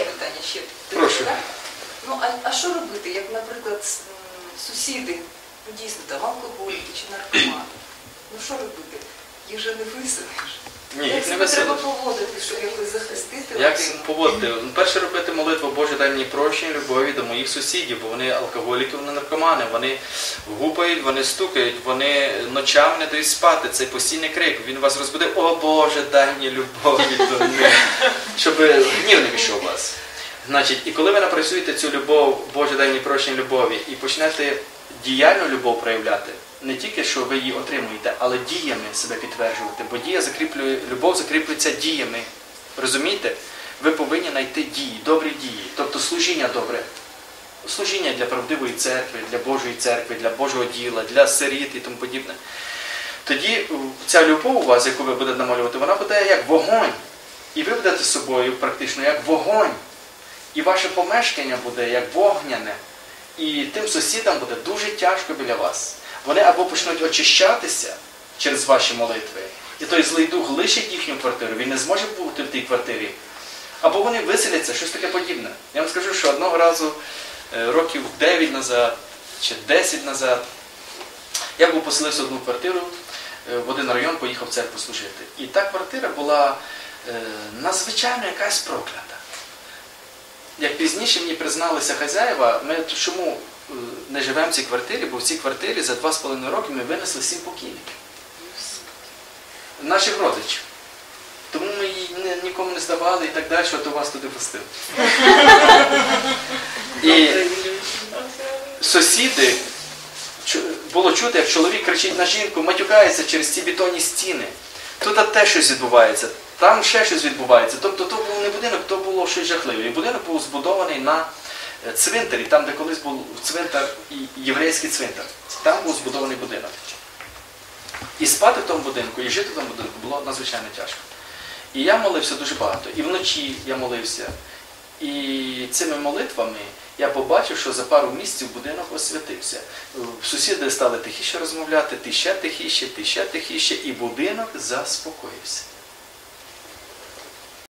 Можна питання ще? Прошу. Так? Ну, а, а що робити, як, наприклад, сусіди, ну, дійсно, там, алкоголіки чи наркомани? Ну, що робити? Їх же не виселиш. Ні, як їх не себе треба поводити, щоб якось захистити Як родину? поводити? Ну, Перше робити молитву Боже, дай мені прощення, любові до моїх сусідів, бо вони алкоголіки, вони наркомани, вони гупають, вони стукають, вони ночами не дають спати. Цей постійний крик. Він вас розбуде, о Боже, дай мені любові до них, щоб гнів не пішов вас. Значить, і коли ви напрацюєте цю любов, Боже, дай мені прощення любові, і почнете діяльну любов проявляти, не тільки що ви її отримуєте, але діями себе підтверджувати, бо дія закріплює, любов закріплюється діями. Розумієте? Ви повинні знайти дії, добрі дії, тобто служіння добре. Служіння для правдивої церкви, для Божої церкви, для Божого діла, для сиріт і тому подібне. Тоді ця любов у вас, яку ви будете намалювати, вона буде як вогонь. І ви будете з собою практично як вогонь. І ваше помешкання буде як вогняне. І тим сусідам буде дуже тяжко біля вас. Вони або почнуть очищатися через ваші молитви, і той злий дух лишить їхню квартиру, він не зможе бути в тій квартирі. Або вони виселяться, щось таке подібне. Я вам скажу, що одного разу, е, років 9 назад чи 10 назад, я був поселився в одну квартиру, е, в один район поїхав в церкву служити. І та квартира була е, надзвичайно якась проклята. Як пізніше мені призналися хазяїва, ми чому е, не живемо в цій квартирі, бо в цій квартирі за 2,5 роки ми винесли 7 покійників. Наших родичів. Тому ми її ні- нікому не здавали і так далі, що то вас туди пустили. І сусіди було чути, як чоловік кричить на жінку, матюкається через ці бетонні стіни. Тут те щось відбувається, там ще щось відбувається. Тобто то був не будинок, то було щось жахливе. І будинок був збудований на е, цвинтарі, там, де колись був цвинтар, єврейський цвинтар. Там був збудований будинок. І спати в тому будинку, і жити в тому будинку було надзвичайно тяжко. І я молився дуже багато. І вночі я молився. І цими молитвами я побачив, що за пару місяців будинок освятився. Сусіди стали тихіше розмовляти, ти ще тихіше, ти ще тихіше, і будинок заспокоївся.